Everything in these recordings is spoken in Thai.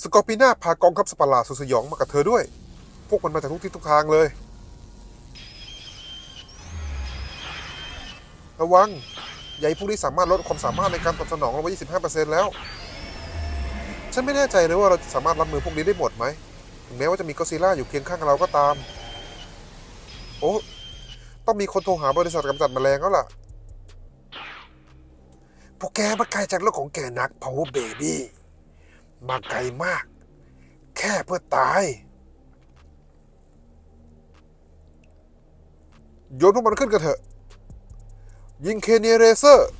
สกอร์ปีน่าพากองทัพสปาร์ลาสุดสยองมากับเธอด้วย พวกมันมาจากทุกทิศทุกทางเลย ระวังใหญ่พวกนี้สามารถลดความสามารถในการตอบสนองลงไป25%แล้ว ฉันไม่แน่ใจเลยว่าเราจะสามารถรับมือพวกนี้ได้หมดไหม ถึงแม้ว่าจะมีก็อซิลล่าอยู่เคียงข้างเราก็ตาม โอ้ ต้องมีคนโทรหาบริษัทกำจัดแมลงแล้วล่ะ พวกแกมาไกลจากโลกของแกนัก Power Baby มาไกลมาก แค่เพื่อตาย โยนพวกมันขึ้นกันเถอะ ยิงเคเนียเรเซอร์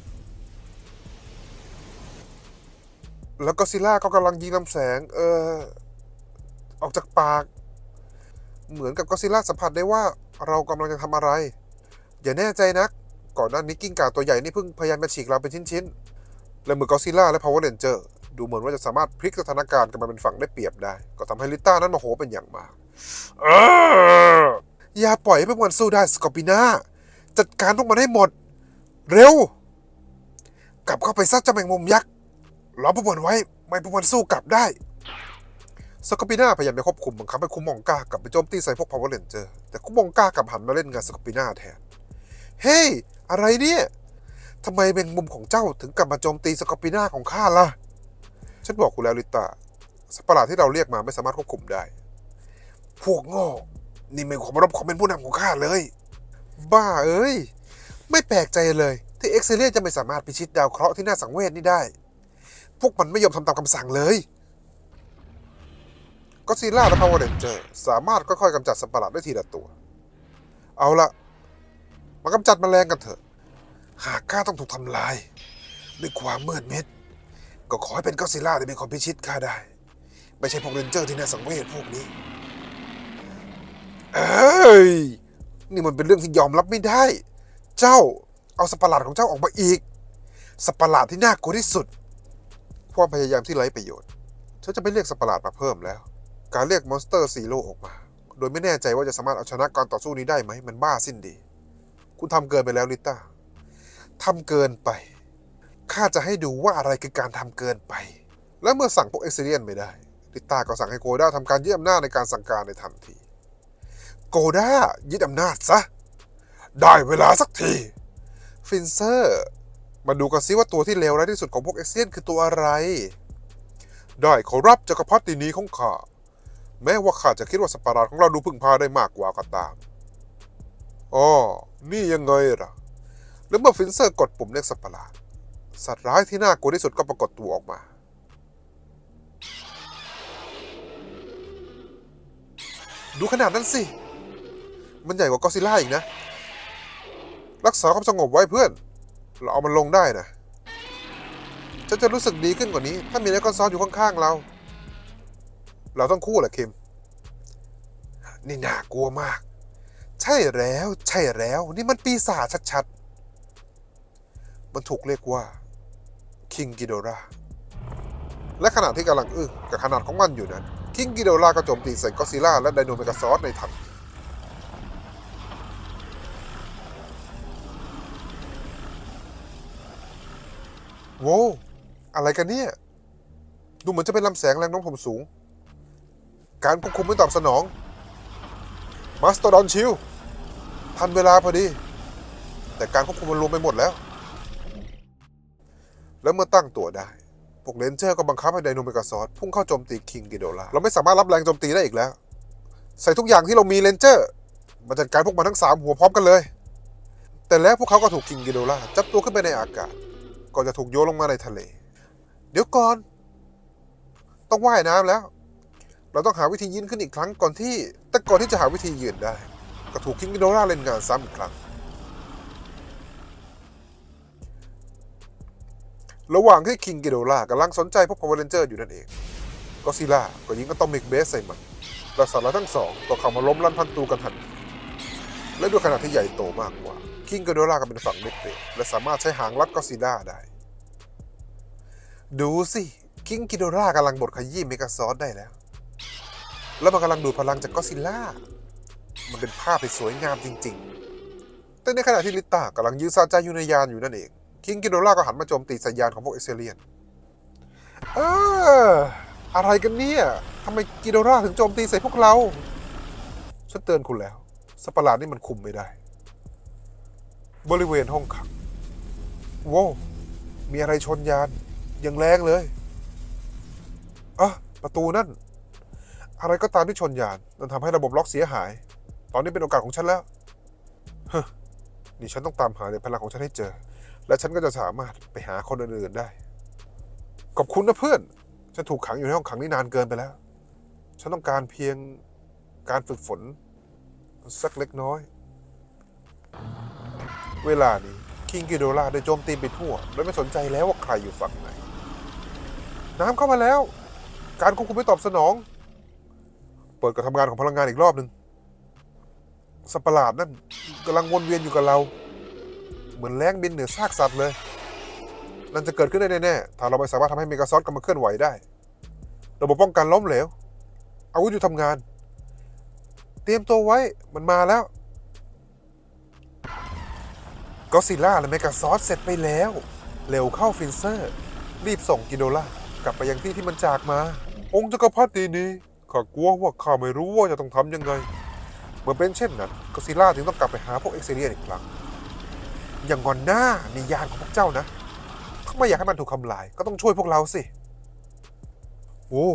แล้วก็ซิล่าก็กำลังยิงลำแสง เออ ออกจากปาก เหมือนกับก็ซิล่าสัมผัสได้ว่าเรากำลังจะทำอะไร อย่าแน่ใจนัก ก่อนหน้านี้กิ้งก่าตัวใหญ่นี่เพิ่งพยายามจะฉีกเราเป็นชิ้นๆและมือก็ซิลล่าและพาวเวอร์เรนเจอร์ ดูเหมือนว่าจะสามารถพลิกสถานการณ์กลันมาเป็นฝั่งได้เปรียบได้ ก็ทำให้ลิต้านั้นโมโหเป็นอย่างมากอย่าปล่อยให้พวกมันสู้ได้สกอปิน่าจัดการพวกมันให้หมด เร็ว กลับเข้าไปซะเจ้าแมงมุมยักษ์ล้อมพวกมันไว้ ไม่พวกมันสู้กลับได้สกอปิน่าพยายามจะควบคุมบังคับให้คุมมองกากลับไปโจมตีใส่พวกพาวเวอร์เรนเจอร์แต่คุมมองกากลับหันมาเล่นงานสกอปิน่าแทน เฮ้ย อะไรเนี่ยทำไมแมงมุมของเจ้าถึงกลับมาโจมตีสกอปิน่าของข้าล่ะ ฉันบอกคุณแล้วลิต้าสัตว์ประหลาดที่เราเรียกมาไม่สามารถควบคุมได้ พวกโง่ นี่ไม่ความรับความเป็นผู้นำของข้าเลย บ้าเอ้ย ไม่แปลกใจเลย ที่เอ็กซิเลียจะไม่สามารถพิชิตดาวเคราะห์ที่น่าสังเวชนี่ได้ พวกมันไม่ยอมทำตามคำสั่งเลยก็ซีล่าและพาวเวอร์เรนเจอร์สามารถค่อยๆกำจัดสัตว์ประหลาดได้ทีละตัว เอาละมากำจัดแมลงกันเถอะ หากข้าต้องถูกทำลาย ด้วยความมืดมิด ก็ขอให้เป็นก็อดซิล่าที่เป็นคนพิชิตข้าได้ ไม่ใช่พวกเรนเจอร์ที่น่าสังเวชพวกนี้ เอ้ย นี่มันเป็นเรื่องที่ยอมรับไม่ได้ เจ้าเอาสัตว์ประหลาดของเจ้าออกมาอีกสัตว์ประหลาดที่น่ากลัวที่สุด ความพยายามที่ไร้ประโยชน์ฉันจะไม่เรียกสัตว์ประหลาดมาเพิ่มแล้ว การเรียกมอนสเตอร์ซีโร่ออกมา โดยไม่แน่ใจว่าจะสามารถเอาชนะการต่อสู้นี้ได้ไหม มันบ้าสิ้นดี คุณทำเกินไปแล้วลิต้าทำเกินไป ข้าจะให้ดูว่าอะไรคือการทำเกินไป และเมื่อสั่งพวกเอ็กซิเลียนไม่ได้ ลิต้าก็สั่งให้โกด้าทำการยึดอำนาจในการสั่งการในทันที โกด้ายึดอำนาจซะ ได้เวลาสักที ฟินเซอร์ มาดูกันซิว่าตัวที่เลวร้ายที่สุดของพวกเอ็กซิเลียนคือตัวอะไร ได้ขอรับจักรพรรดินีของข้า แม้ว่าข้าจะคิดว่าสปาราดของเราดูพึ่งพาได้มากกว่าก็ตามอ๋อนี่ยังไงล่ะ แล้วเมื่อฟินเซอร์กดปุ่มเรียกสัตว์ปราด สัตว์ร้ายที่น่ากลัวที่สุดก็ปรากฏตัวออกมาดูขนาดนั้นสิ มันใหญ่กว่ากอซิล่าอีกนะ รักษาความสงบไว้เพื่อน เราเอามันลงได้นะฉันจะรู้สึกดีขึ้นกว่านี้ ถ้ามีแอคอนซอลอยู่ข้างๆเรา เราต้องคู่แหละคิม นี่น่ากลัวมาก ใช่แล้ว ใช่แล้ว นี่มันปีศาจชัดๆ มันถูกเรียกว่า คิงกิโดราและขณะที่กำลังอึ้งกับขนาดของมันอยู่นั้นคิงกิโดราก็โจมตีใส่ก็อซิล่าและไดโนเมกาซอสในทันโว้อะไรกันเนี่ย ดูเหมือนจะเป็นลำแสงแรงโน้มถ่วงสูง การควบคุมไม่ตอบสนอง มาสเตอร์ดอนชิลทันเวลาพอดี แต่การควบคุมมันรวมไปหมดแล้ว แล้วเมื่อตั้งตัวได้ พวกเลนเจอร์ก็บังคับให้ไดโนเมกาซอสพุ่งเข้าโจมตีคิงกิโดลาเราไม่สามารถรับแรงโจมตีได้อีกแล้ว ใส่ทุกอย่างที่เรามีเลนเจอร์มาจัดการพวกมันทั้งสามหัวพร้อมกันเลย แต่แล้วพวกเขาก็ถูกคิงกิโดลาจับตัวขึ้นไปในอากาศก่อนจะถูกโยนลงมาในทะเล เดี๋ยวก่อน ต้องว่ายน้ำแล้ว เราต้องหาวิธียืนขึ้นอีกครั้งก่อนที่ แต่ก่อนที่จะหาวิธียืนได้ ก็ถูกคิงกิโดราเล่นงานซ้ำอีกครั้ง ระหว่างที่คิงกิโดรากำลังสนใจพวกพาวเวอร์เรนเจอร์อยู่นั่นเองก็ซิล่าก็ยิงอะตอมิกเบสใส่มันและสัตว์ร้ายทั้งสองก็เข้ามาล้มลั่นพันตูกันทันทีและด้วยขนาดที่ใหญ่โตมากกว่าคิงกิโดราก็เป็นฝั่งเม็ดเบสและสามารถใช้หางลัดก็ซิล่าได้ ดูสิคิงกิโดรากำลังบดขยี้เมกาซอสได้แล้ว แล้วมันกำลังดูดพลังจากก็ซิลล่า มันเป็นภาพที่สวยงามจริง ๆ แต่ในขณะที่ลิต้ากำลังยืนซาใจอยู่ในยานอยู่นั่นเอง คิงกิโดราก็หันมาโจมตีสายยานของพวกเอเซเลียน เออ อะไรกันเนี่ยทำไมกิโดราถึงโจมตีใส่พวกเรา ฉันเตือนคุณแล้วสัตว์ประหลาดนี่มันคุมไม่ได้ บริเวณห้องขังว้วมีอะไรชนยานอย่างแรงเลยอะประตูนั่น อะไรก็ตามที่ชนยานนั่นทำให้ระบบล็อกเสียหาย ตอนนี้เป็นโอกาสของฉันแล้ว เฮ้นี่ฉันต้องตามหาในพลังของฉันให้เจอ และฉันก็จะสามารถไปหาคนอื่นๆได้ ขอบคุณนะเพื่อน ฉันถูกขังอยู่ในห้องขังนี่นานเกินไปแล้ว ฉันต้องการเพียงการฝึกฝน สักเล็กน้อย เวลานี้คิงกิโดราได้โจมตีไปทั่ว โดยไม่สนใจแล้วว่าใครอยู่ฝั่งไหน น้ำเข้ามาแล้ว การควบคุมไม่ตอบสนอง เปิดการทำงานของพลังงานอีกรอบหนึ่งสัตว์ประหลาดนั่นกำลังวนเวียนอยู่กับเรา เหมือนแรงบินเหนือซากสัตว์เลยนั่นจะเกิดขึ้นได้แน่ๆ ถ้าเราไม่สามารถทำให้เมกาซอสกลับมาเคลื่อนไหวได้ ระบบป้องกันล้มเหลว อาวุธอยู่ทำงาน เตรียมตัวไว้ มันมาแล้ว ก็ซิล่าและเมกาซอสเสร็จไปแล้ว เร็วเข้าฟินเซอร์ รีบส่งกิโดล่ากลับไปยังที่ที่มันจากมา องค์จักรพรรดินี้ข้ากลัวว่าข้าไม่รู้ว่าจะต้องทำยังไง เมื่อเป็นเช่นนั้นก็ซิล่าถึงต้องกลับไปหาพวกเอ็กเซเรียนอีกครั้ง อย่างงอนหน้านี่ยานของพวกเจ้านะถ้าไม่อยากให้มันถูกทำลาย ก็ต้องช่วยพวกเราสิ โอ้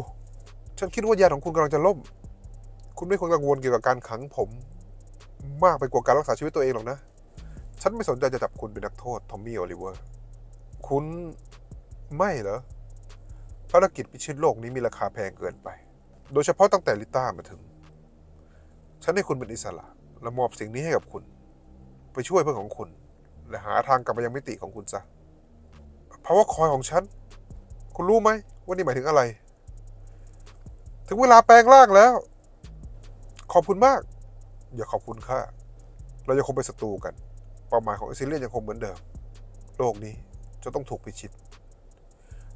ฉันคิดว่ายานของคุณกำลังจะล่ม คุณไม่ควรกังวลเกี่ยวกับการขังผม มากไปกว่าการรักษาชีวิตตัวเองหรอกนะ ฉันไม่สนใจจะจับคุณเป็นนักโทษทอมมี่โอลิเวอร์ คุณไม่เหรอ ภารกิจพิชิตโลกนี้มีราคาแพงเกินไป โดยเฉพาะตั้งแต่ลิต้ามาถึง ฉันให้คุณเป็นอิสระ และมอบสิ่งนี้ให้กับคุณ ไปช่วยเพื่อนของคุณ และหาทางกลับไปยังมิติของคุณซะเพราะว่าคอยของฉัน คุณรู้ไหมว่านี่หมายถึงอะไร ถึงเวลาแปลงร่างแล้ว ขอบคุณมาก อย่าขอบคุณค่าเรายังคงเป็นศัตรูกัน เป้าหมายของเอซิเลียนยังคงเหมือนเดิม โลกนี้จะต้องถูกพิชิต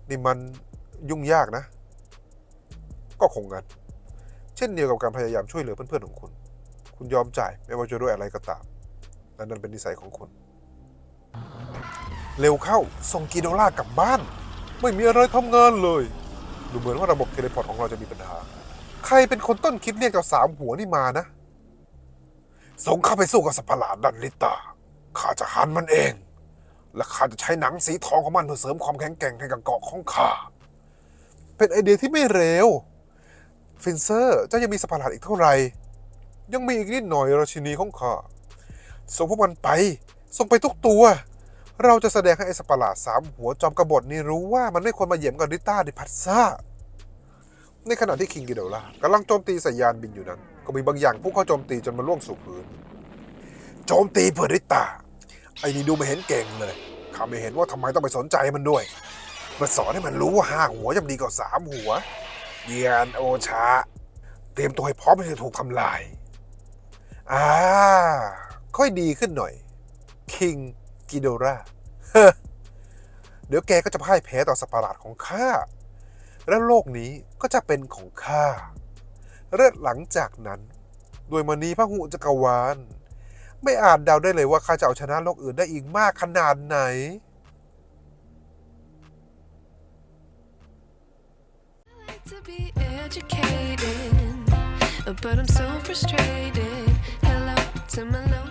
นี่มันยุ่งยากนะ ก็คงงั้น เช่นเดียวกับการพยายามช่วยเหลือเพื่อนๆของคุณ คุณยอมจ่ายไม่ว่าจะด้วยอะไรก็ตามและนั่นเป็นนิสัยของคุณ เร็วเข้า ส่งกีโดล่ากลับบ้าน ไม่มีอะไรทำงานเลย ดูเหมือนว่าระบบเทเลพอร์ตของเราจะมีปัญหา ใครเป็นคนต้นคิดเรียกเจ้าสามหัวนี่มานะ ส่งเข้าไปสู้กับสัตว์ประหลาดดันลิตา ข้าจะหันมันเอง และข้าจะใช้หนังสีทองของมันเพื่อเสริมความแข็งแกร่งให้กับเกาะของข้า เป็นไอเดียที่ไม่เร็ว ฟินเซอร์เจ้ายังมีสัตว์ประหลาดอีกเท่าไหร่ ยังมีอีกนิดหน่อยราชินีของข้า ส่งพวกมันไป ส่งไปทุกตัว เราจะแสดงให้ไอ้สัตว์ประหลาสามหัวจอมกบฏนี่รู้ว่ามันไม่ควรมาเหยียบกับริต้าดิพัสซ่าในขณะที่คิงกิเดล่ากำลังโจมตีส่ยานบินอยู่นั้น ก็มีบางอย่างพุ่งเข้าโจมตีจนมันล่วงสู่พื้น โจมตีเพื่อริต้าไอ้นี่ดูไม่เห็นเก่งเลยข้าไม่เห็นว่าทำไมต้องไปสนใจมันด้วยมาสอนให้มันรู้ว่าห้าหัวย่อมดีกว่าสามหัวเยียนโอชา เตรียมตัวให้พร้อมที่จะถูกทำลาย อ่า ค่อยดีขึ้นหน่อย คิง กิโดราเดี๋ยวแกก็จะพ่ายแพ้ต่อสัตว์ประหลาดของข้า และโลกนี้ก็จะเป็นของข้าและหลังจากนั้นด้วยมณีพระหุจักรวาล ไม่อาจเดาได้เลยว่าข้าจะเอาชนะโลกอื่นได้อีกมากขนาดไหน to be educated, but I'm so frustrated. Hello to my